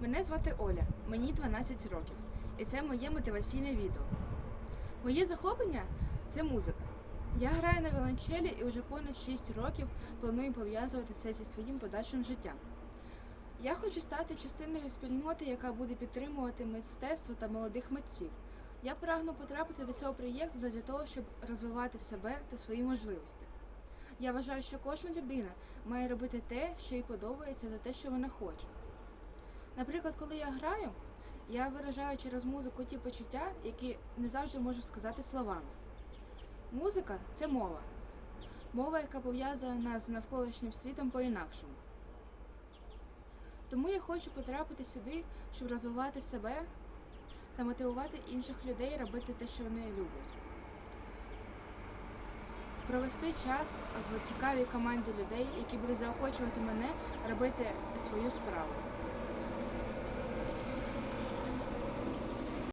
Мене звати Оля, мені 12 років, і це моє мотиваційне відео. Моє захоплення це музика. Я граю на віолончелі і вже понад 6 років планую пов'язувати це зі своїм подальшим життям. Я хочу стати частиною спільноти, яка буде підтримувати мистецтво та молодих митців. Я прагну потрапити до цього проєкту задля того, щоб розвивати себе та свої можливості. Я вважаю, що кожна людина має робити те, що їй подобається, та те, що вона хоче. Наприклад, коли я граю, я виражаю через музику ті почуття, які не завжди можу сказати словами. Музика це мова. Мова, яка пов'язує нас з навколишнім світом по-інакшому. Тому я хочу потрапити сюди, щоб розвивати себе та мотивувати інших людей робити те, що вони люблять. Провести час в цікавій команді людей, які будуть заохочувати мене робити свою справу.